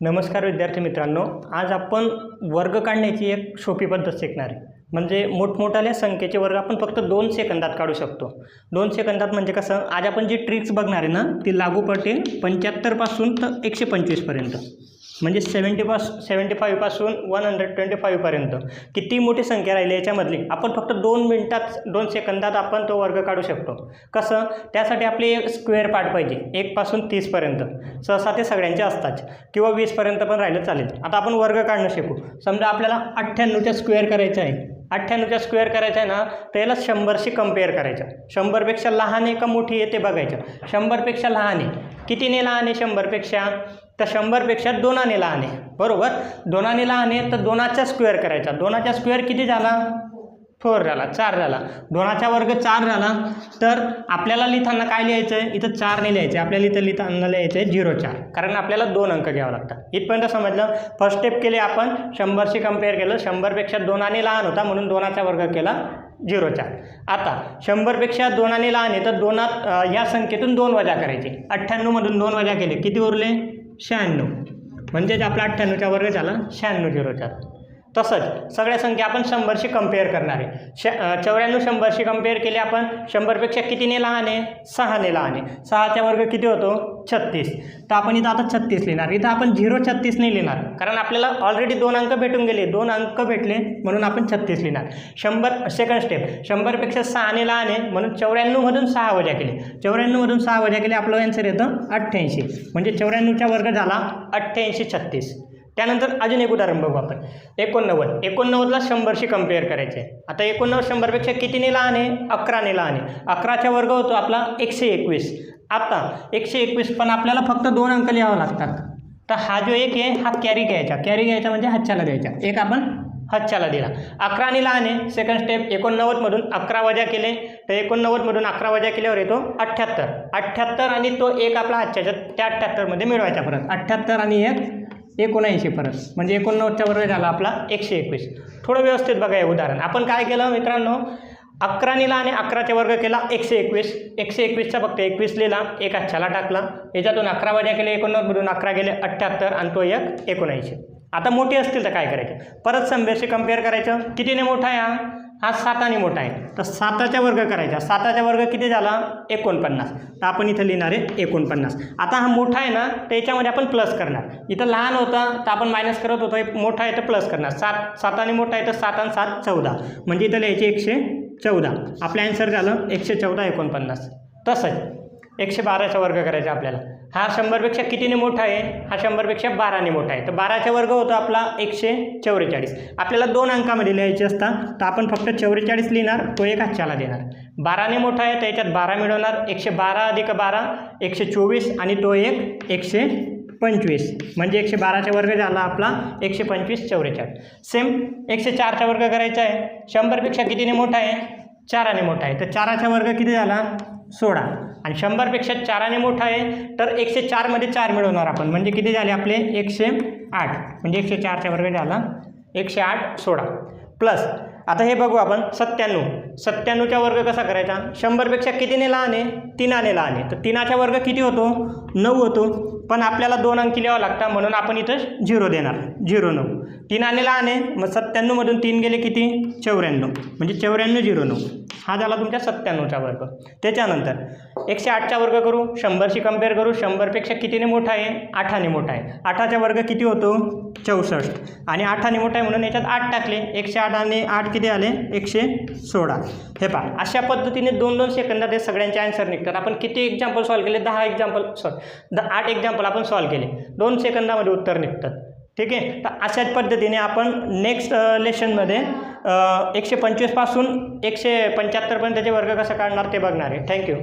नमस्कार विद्यार्थी मित्रांनो आज आपण वर्ग काढण्याची एक सोपी पद्धत शिकणार आहे. म्हणजे मोठमोठ्याल्या संख्येचे वर्ग आपण फक्त दोन सेकंदात काढू शकतो. दोन सेकंदात म्हणजे कसं आज आपण जी ट्रिक्स बघणार आहे ना ती लागू पडते पंच्याहत्तरपासून तर एकशे पंचवीसपर्यंत. म्हणजे सेवन्टी पास सेवन्टी फाईव्हपासून वन हंड्रेड ट्वेंटी फाईव्हपर्यंत किती मोठी संख्या राहिली याच्यामधली? आपण फक्त दोन मिनटात दोन सेकंदात आपण तो वर्ग काढू शकतो. कसं? त्यासाठी आपले स्क्वेअर पार्ट पाहिजे. एकपासून तीसपर्यंत सहसा ते सगळ्यांचे असतात. किंवा वीसपर्यंत पण राहिलं चालेल. आता आपण वर्ग काढणं शिकू. समजा आपल्याला अठ्ठ्याण्णवच्या स्क्वेअर करायचं आहे. अठ्ठ्याण्णवच्या स्क्वेअर करायचं आहे ना तर याला शंभरशी कंपेअर करायचं. शंभरपेक्षा लहान आहे का मोठी आहे ते बघायचं. शंभरपेक्षा लहान आहे. कितीने लहान आहे शंभरपेक्षा? तर शंभरपेक्षा दोनाने लहान. आहे बरोबर? दोनाने लहान आहे तर दोनाचा स्क्वेअर करायचा. दोनाचा स्क्वेअर किती झाला? फोर झाला. चार झाला. दोनाचा वर्ग चार झाला. तर आपल्याला लिहिताना काय लिहायचं आहे इथं चारने लिहायचं आहे आपल्याला इथं लिहिताना लिहायचं आहे झिरो चार. कारण आपल्याला दोन अंक घ्यावं लागतात. इथपर्यंत समजलं? फर्स्ट स्टेप केले आपण. शंभरशी कंपेअर केलं. शंभरपेक्षा दोनाने लहान होता म्हणून दोनाचा वर्ग केला झिरो चार. आता शंभरपेक्षा दोनाने लहान आहे तर दोनात या ह्या संख्येतून दोन वजा करायचे. अठ्ठ्याण्णवमधून दोन वजा केले. किती उरले? शहाण्णव. म्हणजेच आपला अठ्ठ्याण्णवचा वर्ग झाला शहाण्णव झिरो चार तसंच सगळ्या संख्या आपण शंभरशी कंपेअर करणार आहे. श चौऱ्याण्णव शंभरशी कंपेअर केली आपण शंभरपेक्षा कितीने लहान आहे? सहाने लहान आहे. सहाचा वर्ग किती होतो? छत्तीस. तर आपण इथं आता छत्तीस लिहिणार. इथं आपण झिरो छत्तीस नाही लिहिणार. कारण आपल्याला ऑलरेडी दोन अंक भेटून गेले. दोन अंक भेटले म्हणून आपण छत्तीस लिहिणार. शंभर सेकंड स्टेप शंभरपेक्षा सहाने लहान आहे म्हणून चौऱ्याण्णवमधून सहा वजा केले. चौऱ्याण्णवमधून सहा वजा केले आपलं आन्सर येतं अठ्ठ्याऐंशी. म्हणजे चौऱ्याण्णवचा वर्ग झाला अठ्ठ्याऐंशी छत्तीस. त्यानंतर अजून एक उदाहरण बघू आपण. एकोणनव्वद. एकोणनव्वदला शंभरशी कंपेअर करायचे. आहे आता एकोणनव्वद शंभरपेक्षा कितीने लहान आहे? अकराने लहान आहे. अकराचा वर्ग होतो आपला एकशे एकवीस आता एकशे एकवीस पण आपल्याला फक्त दोन अंक लिहावं लागतात. तर हा जो एक आहे हा कॅरी घ्यायचा. कॅरी घ्यायचा म्हणजे हातच्याला द्यायचा. एक आपण हातच्याला दिला. अकराने लहान आहे. सेकंड स्टेप एकोणनव्वदमधून अकरा वजा केले. तर एकोणनव्वदमधून अकरा वजा केल्यावर येतो अठ्ठ्याहत्तर. अठ्ठ्याहत्तर आणि तो एक आपला हातच्याच्या त्या अठ्ठ्याहत्तरमध्ये मिळवायचा परत. अठ्ठ्याहत्तर आणि एक एकोणऐंशी परत म्हणजे एकोणनव्वदच्या वर्ग झाला आपला एकशे एकवीस थोडं व्यवस्थित बघा हे उदाहरण. आपण काय केलं मित्रांनो? अकरा लहान आणि अकराचा वर्ग केला एकशे एकवीस एकशे एकवीसचा फक्त एकवीस लिहिला एक अच्छाला टाकला. याच्यातून अकरा वजा केले एकोणनव्वदमधून अकरा गेले अठ्ठ्याहत्तर आणि तो एक एकोणऐंशी. आता मोठे असतील तर काय करायचं? परत संभेशी कंपेअर करायचं. कितीने मोठा आहे हा? हा साताने मोठा आहे. तर साताचा वर्ग करायचा. साताचा वर्ग किती झाला? एकोणपन्नास. तर आपण इथं लिहिणार आहे एकोणपन्नास. आता हा मोठा आहे ना तर याच्यामध्ये आपण प्लस करणार. इथं लहान होता तर आपण मायनस करत होतो. मोठा आहे तर प्लस करणार. सात साताने मोठा आहे तर सात आणि सात चौदा. म्हणजे इथं लिहायचे एकशे चौदा. आपलं ॲन्सर झालं एकशे चौदा एकोणपन्नास. तसंच. एकशे बाराचा वर्ग करायचा आपल्याला. हा शंभरपेक्षा कितीने मोठा आहे? हा शंभरपेक्षा बाराने मोठा आहे. तर बाराचा वर्ग होतो आपला एकशे चौवेचाळीस. आपल्याला दोन अंकामध्ये लिहायचे असतात तर आपण फक्त चौवेचाळीस लिहिणार तो एक हातच्याला देणार. बाराने मोठा आहे तर याच्यात बारा मिळवणार एकशे बारा अधिक बारा एकशे चोवीस आणि तो एक एकशे पंचवीस. म्हणजे एकशे बाराचा वर्ग झाला आपला एकशे पंचवीस चौवेचाळीस. सेम एकशे चारचा वर्ग करायचा आहे. शंभरपेक्षा कितीने मोठा आहे? चाराने मोठा आहे. तर चाराचा वर्ग किती झाला? सोळा. आणि शंभरपेक्षा चाराने मोठा आहे तर एकशे चारमध्ये चार मिळवणार आपण. म्हणजे किती झाले आपले? एकशे आठ. म्हणजे एकशे चारच्या वर्ग झाला. एकशे आठ सोळा. प्लस आता हे बघू आपण सत्त्याण्णव. सत्त्याण्णवचा वर्ग कसा करायचा? शंभरपेक्षा कितीने लहान आहे? तिनाने लहान आहे. तर तिनाचा वर्ग किती होतो? नऊ होतो. पण आपल्याला दोन अंकी लिहावं लागतं म्हणून आपण इथं झिरो देणार. झिरो नऊ. तिनाने लहान आहे मग सत्त्याण्णवमधून तीन गेले किती? चौऱ्याण्णव. म्हणजे चौऱ्याण्णव झिरो नऊ. हा झाला तुमच्या सत्त्याण्णवचा वर्ग. त्याच्यानंतर एकशे आठचा वर्ग करू शंभरशी कंपेअर करू शंभरपेक्षा कितीने मोठा आहे? आठाने मोठा आहे. आठाचा वर्ग किती होतो? चौसष्ट. आणि आठाने मोठा आहे म्हणून याच्यात आठ टाकले. एकशे आठ आणि आठ किती आले? एकशे सोळा. हे पहा अशा पद्धतीने दोन दोन सेकंदात हे सगळ्यांचे आन्सर निघतात. आपण किती एक्झाम्पल सॉल्व केले? दहा एक्झाम्पल सॉरी द आठ एक्झाम्पल आपण सॉल्व केले. दोन सेकंदामध्ये उत्तर निघतात. ठीक आहे? तर अशाच पद्धतीने आपण नेक्स्ट लेशनमध्ये एकशे पंचवीसपासून एकशे पंच्याहत्तरपर्यंतचे वर्ग कसं काढणार ते बघणार आहे. थँक्यू